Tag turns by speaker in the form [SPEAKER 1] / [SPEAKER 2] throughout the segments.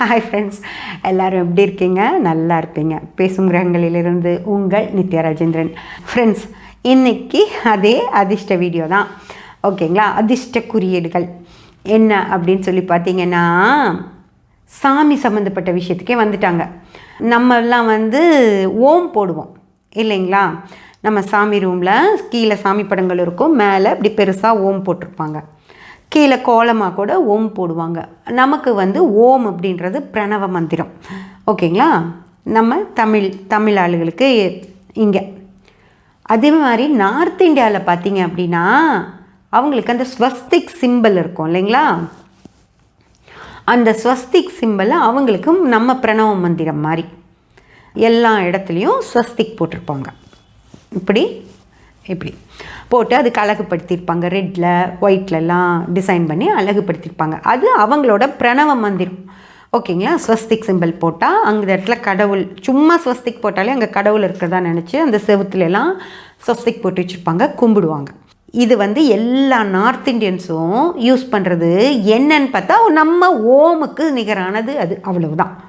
[SPEAKER 1] Hi friends எல்லோரும் எப்படி இருக்கீங்க? நல்லா இருப்பீங்க பேசும் கிரகங்களிலிருந்து உங்கள் நித்யா ராஜேந்திரன். ஃப்ரெண்ட்ஸ் இன்னைக்கு அதே அதிர்ஷ்ட வீடியோ தான். ஓகேங்களா அதிர்ஷ்ட குறியீடுகள். என்ன அப்படின்னு சொல்லி பார்த்தீங்கன்னா சாமி சம்மந்தப்பட்ட விஷயத்துக்கே வந்துட்டாங்க. நம்மெல்லாம் வந்து ஓம் போடுவோம். இல்லைங்களா? நம்ம சாமி ரூமில் கீழே சாமி படங்கள் இருக்கும். மேலே இப்படி பெருசாக ஓம் போட்டிருப்பாங்க. கீழே கோலமாக கூட ஓம் போடுவாங்க. நமக்கு வந்து ஓம் அப்படின்றது பிரணவ மந்திரம். ஓகேங்களா? நம்ம தமிழ் தமிழ் ஆளுகளுக்கு இங்கே. அதே மாதிரி நார்த் இந்தியாவில் பார்த்தீங்க அப்படின்னா அவங்களுக்கு அந்த ஸ்வஸ்திக் சிம்பிள் இருக்கும் இல்லைங்களா? அந்த ஸ்வஸ்திக் சிம்பிளை அவங்களுக்கும் நம்ம பிரணவ மந்திரம் மாதிரி. எல்லா இடத்துலையும் ஸ்வஸ்திக் போட்டிருப்பாங்க. இப்படி இப்படி. போட்டு அதுக்கு அழகுப்படுத்தியிருப்பாங்க ரெட்டில் ஒயிட்லலாம் டிசைன் பண்ணி அழகுப்படுத்தியிருப்பாங்க அது அவங்களோட பிரணவ மந்திரம். ஓகேங்களா? ஸ்வஸ்திக் சிம்பிள் போட்டால் அங்கே இடத்துல கடவுள் சும்மா ஸ்வஸ்திக் போட்டாலே அங்கே கடவுள் இருக்கிறதா நினச்சி அந்த செவுத்துலலாம் ஸ்வஸ்திக் போட்டு வச்சுருப்பாங்க கும்பிடுவாங்க. இது வந்து எல்லா நார்த் இந்தியன்ஸும் யூஸ் பண்ணுறது என்னன்னு பார்த்தா நம்ம ஓமுக்கு நிகரானது அது. அவ்வளவுதான்.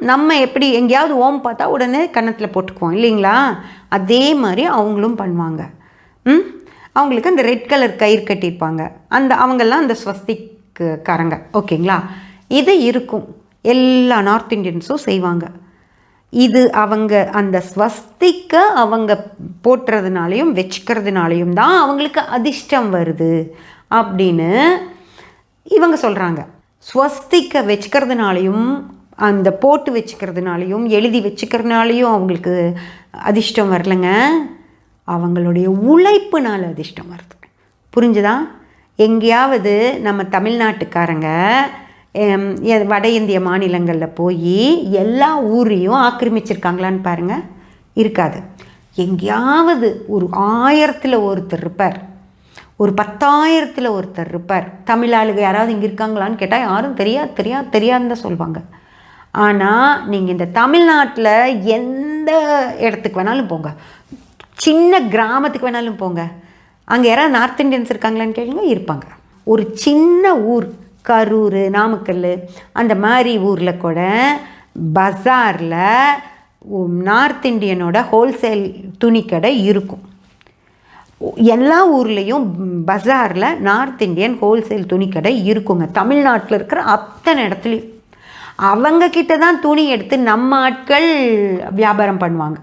[SPEAKER 1] நம்ம எப்படி எங்கேயாவது ஓம் பார்த்தா உடனே கன்னத்தில் போட்டுக்குவோம் இல்லைங்களா? அதே மாதிரி அவங்களும் பண்ணுவாங்க. ம் அவங்களுக்கு அந்த ரெட் கலர் கயிறு கட்டியிருப்பாங்க. அந்த அவங்கெல்லாம் அந்த ஸ்வஸ்திக்காரங்க ஓகேங்களா? இது இருக்கும். எல்லா நார்த் இந்தியன்ஸும் செய்வாங்க. இது அவங்க அந்த ஸ்வஸ்திக்க அவங்க போட்டுறதுனாலையும் வச்சுக்கிறதுனாலையும் தான் அவங்களுக்கு அதிர்ஷ்டம் வருது அப்படின்னு இவங்க சொல்கிறாங்க ஸ்வஸ்திக்க வச்சுக்கிறதுனாலையும் அந்த போட்டு வச்சுக்கிறதுனாலையும் எழுதி வச்சுக்கிறதுனாலையும் அவங்களுக்கு அதிர்ஷ்டம் வரலைங்க. அவங்களுடைய உழைப்புனால் அதிர்ஷ்டம் வருது. புரிஞ்சுதா? எங்கேயாவது நம்ம தமிழ்நாட்டுக்காரங்க வட இந்திய மாநிலங்களில் போய் எல்லா ஊரையும் ஆக்கிரமிச்சிருக்காங்களான்னு பாருங்கள் இருக்காது. எங்கேயாவது ஒரு ஆயிரத்தில் ஒருத்தர் இருப்பார். ஒரு பத்தாயிரத்தில் ஒருத்தர் இருப்பார். தமிழ் ஆளுக யாராவது இங்கே இருக்காங்களான்னு கேட்டால் யாரும் தெரியாது தெரியாது தெரியாதுன்னு தான் சொல்லுவாங்க ஆனால் நீங்கள் இந்த தமிழ்நாட்டில் எந்த இடத்துக்கு வேணாலும் போங்க. சின்ன கிராமத்துக்கு வேணாலும் போங்க. அங்கே யாராவது நார்த் இந்தியன்ஸ் இருக்காங்களான்னு கேளுங்க இருப்பாங்க. ஒரு சின்ன ஊர் கரூர் நாமக்கல் அந்த மாதிரி ஊரில் கூட பஸாரில் நார்த் இந்தியனோட ஹோல்சேல் துணிக்கடை இருக்கும். எல்லா ஊர்லேயும் பஸாரில் நார்த் இந்தியன் ஹோல்சேல் துணிக்கடை இருக்குங்க. தமிழ்நாட்டில் இருக்கிற அத்தனை இடத்துலையும். அவங்கக்கிட்ட தான் துணி எடுத்து நம்ம ஆட்கள் வியாபாரம் பண்ணுவாங்க.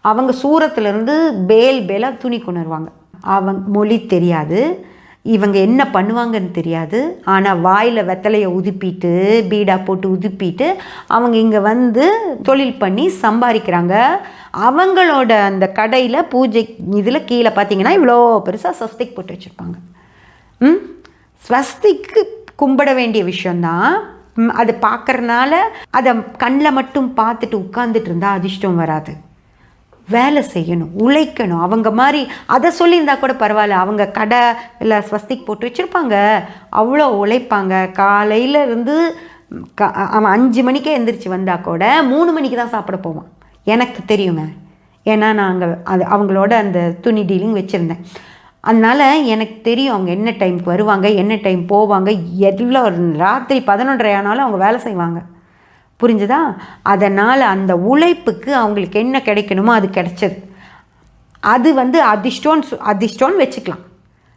[SPEAKER 1] அவங்க சூரத்துலேருந்து பேல் பேலாக துணி கொண்டுருவாங்க அவங்க மொழி தெரியாது. இவங்க என்ன பண்ணுவாங்கன்னு தெரியாது. ஆனால் வாயில் வெத்தலையை உதுப்பிட்டு பீடா போட்டு உதுப்பிட்டு அவங்க இங்கே வந்து தொழில் பண்ணி சம்பாதிக்கிறாங்க அவங்களோட அந்த கடையில் பூஜை இதில் கீழே பார்த்தீங்கன்னா இவ்வளோ பெருசாக சஸ்திக் போட்டு வச்சுருப்பாங்க. ம்? ஸ்வஸ்திக்கு கும்பிட வேண்டிய விஷயந்தான் அது பார்க்குறனால அதை கண்ணில் மட்டும் பார்த்துட்டு உட்காந்துட்டு இருந்தால் அதிர்ஷ்டம் வராது. வேலை செய்யணும் உழைக்கணும். அவங்க மாதிரி அதை சொல்லியிருந்தா கூட பரவாயில்ல. அவங்க கடை இல்லை ஸ்வஸ்திக் போட்டு வச்சுருப்பாங்க. அவ்வளோ உழைப்பாங்க. காலையில் இருந்து க அவன் அஞ்சு மணிக்கே எந்திரிச்சு வந்தால் கூட மூணு மணிக்கு தான் சாப்பிட போவான். எனக்கு தெரியுங்க ஏன்னா நான் அங்கே அது அவங்களோட அந்த துணி டீலிங் வச்சுருந்தேன். அதனால் எனக்கு தெரியும் அவங்க என்ன டைம்க்கு வருவாங்க என்ன டைம் போவாங்க. எவ்வளோ ராத்திரி பதினொன்றரை ஆனாலும் அவங்க வேலை செய்வாங்க. புரிஞ்சுதா? அதனால் அந்த உழைப்புக்கு அவங்களுக்கு என்ன கிடைக்கணுமோ அது கிடைச்சது. அது வந்து அதிர்ஷ்டம்னு சொ- அதிர்ஷ்டம்னு வச்சுக்கலாம்.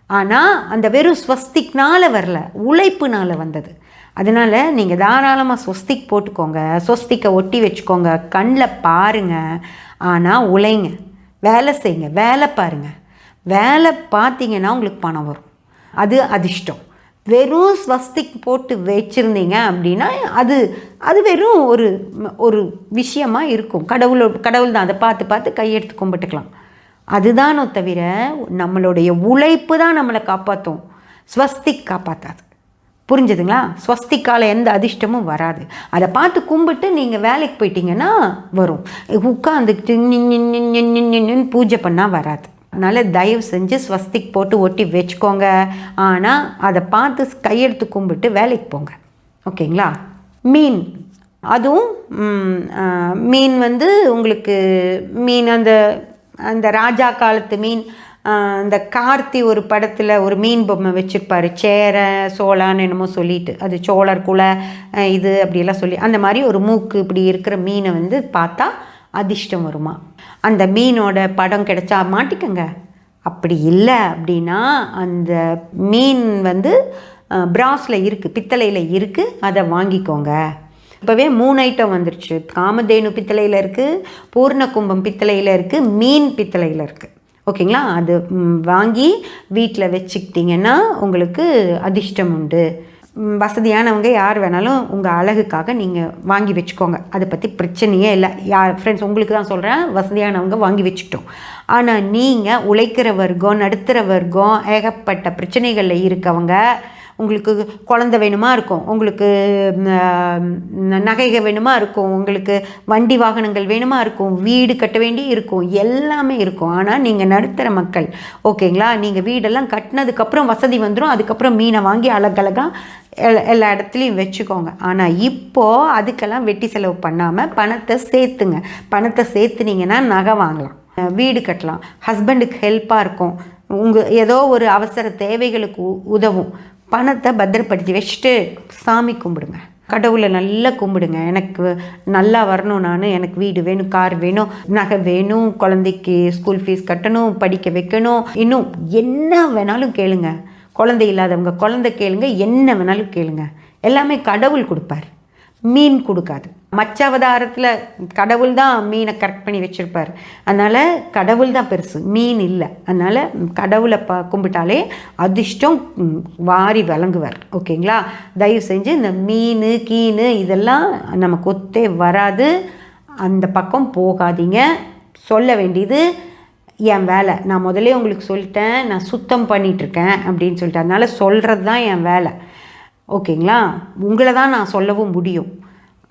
[SPEAKER 1] ஆனால் அந்த வெறும் ஸ்வஸ்திக்னால் வரல உழைப்புனால் வந்தது. அதனால் நீங்கள் தாராளமாக ஸ்வஸ்திக் போட்டுக்கோங்க ஸ்வஸ்திக்கை ஒட்டி வச்சுக்கோங்க கண்ணில் பாருங்க. ஆனால் உழைங்க. வேலை செய்யுங்க வேலை பாருங்கள் வேலை பார்த்தீங்கன்னா உங்களுக்கு பணம் வரும் அது அதிர்ஷ்டம் வெறும் ஸ்வஸ்திக் போட்டு வச்சுருந்தீங்க அப்படின்னா அது அது வெறும் ஒரு ஒரு விஷயமாக இருக்கும் கடவுளோ கடவுள் தான் அதை பார்த்து பார்த்து கையெடுத்து கும்பிட்டுக்கலாம் அதுதானோ தவிர நம்மளுடைய உழைப்பு தான் நம்மளை காப்பாற்றும் ஸ்வஸ்திக் காப்பாற்றாது புரிஞ்சுதுங்களா ஸ்வஸ்திக்கால எந்த அதிர்ஷ்டமும் வராது அதை பார்த்து கும்பிட்டு நீங்கள் வேலைக்கு போயிட்டீங்கன்னா வரும் உட்காந்துக்கிட்டு நின்னு பூஜை பண்ணால் வராது அதனால் தயவு செஞ்சு ஸ்வஸ்திக் போட்டு ஒட்டி வச்சுக்கோங்க. ஆனால் அதை பார்த்து கையெடுத்து கும்பிட்டு வேலைக்கு போங்க. ஓகேங்களா? மீன். அதுவும் மீன் வந்து உங்களுக்கு மீன் அந்த அந்த ராஜா காலத்து மீன் அந்த கார்த்தி ஒரு படத்தில் ஒரு மீன் பொம்மை வச்சுருப்பார். சேர சோளான்னு என்னமோ சொல்லிட்டு. அது சோழர் குல இது அப்படியெல்லாம் சொல்லி அந்த மாதிரி ஒரு மூக்கு இப்படி இருக்கிற மீனை வந்து பார்த்தா அதிர்ஷ்டம் வருமா? அந்த மீனோட படம் கிடைச்சா மாட்டிக்கங்க. அப்படி இல்லை அப்படின்னா அந்த மீன் வந்து பிராஸில் இருக்குது பித்தளையில் இருக்குது அதை வாங்கிக்கோங்க. இப்போவே மூணு ஐட்டம் வந்துருச்சு. காமதேனு பித்தளையில் இருக்குது பூர்ண கும்பம் பித்தளையில் இருக்குது மீன் பித்தளையில் இருக்குது ஓகேங்களா? அது வாங்கி வீட்டில் வச்சுக்கிட்டிங்கன்னா உங்களுக்கு அதிர்ஷ்டம் உண்டு. வசதியானவங்க யார் வேணாலும் உங்கள் அழகுக்காக நீங்கள் வாங்கி வச்சுக்கோங்க. அதை பற்றி பிரச்சனையே இல்லை. யார் ஃப்ரெண்ட்ஸ் உங்களுக்கு தான் சொல்கிறேன் வசதியானவங்க வாங்கி வச்சுட்டோம். ஆனால் நீங்கள் உழைக்கிற வர்க்கம் நடுத்தர வர்க்கம் ஏகப்பட்ட பிரச்சனைகளில் இருக்கவங்க உங்களுக்கு குழந்த வேணுமா இருக்கும்? உங்களுக்கு நகைகள் வேணுமா இருக்கும்? உங்களுக்கு வண்டி வாகனங்கள் வேணுமா இருக்கும்? வீடு கட்ட வேண்டி இருக்கும். எல்லாமே இருக்கும். ஆனால் நீங்கள் நடுத்தர மக்கள். ஓகேங்களா? நீங்கள் வீடெல்லாம் கட்டினதுக்கப்புறம் வசதி வந்துடும் அதுக்கப்புறம் மீனை வாங்கி அழகழகாக எல்லா எல்லா இடத்துலையும் வச்சுக்கோங்க. ஆனால் இப்போது அதுக்கெல்லாம் வெட்டி செலவு பண்ணாமல் பணத்தை சேர்த்துங்க. பணத்தை சேர்த்துனீங்கன்னா நகை வாங்கலாம். வீடு கட்டலாம். ஹஸ்பண்டுக்கு ஹெல்ப்பாக இருக்கும். உங்கள் ஏதோ ஒரு அவசர தேவைகளுக்கு உ- உதவும். பணத்தை பத்திரப்படுத்தி வச்சுட்டு சாமி கும்பிடுங்க. கடவுளை நல்லா கும்பிடுங்க. எனக்கு நல்லா வரணும். நான் எனக்கு வீடு வேணும் கார் வேணும் நகை வேணும் குழந்தைக்கு ஸ்கூல் ஃபீஸ் கட்டணும் படிக்க வைக்கணும். இன்னும் என்ன வேணாலும் கேளுங்க. குழந்தை இல்லாதவங்க குழந்தை கேளுங்க என்ன வேணாலும் கேளுங்க. எல்லாமே கடவுள் கொடுப்பார். மீன் கொடுக்காது. மச்ச அவதாரத்தில் கடவுள் தான் மீனை கரெக்ட் பண்ணி வச்சுருப்பார். அதனால் கடவுள் தான் பெருசு மீன் இல்லை. அதனால் கடவுளை ப கும்பிட்டாலே அதிர்ஷ்டம் வாரி வழங்குவார் ஓகேங்களா? தயவு செஞ்சு இந்த மீன் கீனு இதெல்லாம் நமக்கு ஒத்தே வராது. அந்த பக்கம் போகாதீங்க. சொல்ல வேண்டியது என் வேலை. நான் முதல்ல உங்களுக்கு சொல்லிட்டேன் நான் சுத்தம் பண்ணிகிட்ருக்கேன் அப்படின்னு சொல்லிட்டு அதனால் சொல்கிறது தான் என் வேலை. ஓகேங்களா? உங்களை தான் நான் சொல்லவும் முடியும்.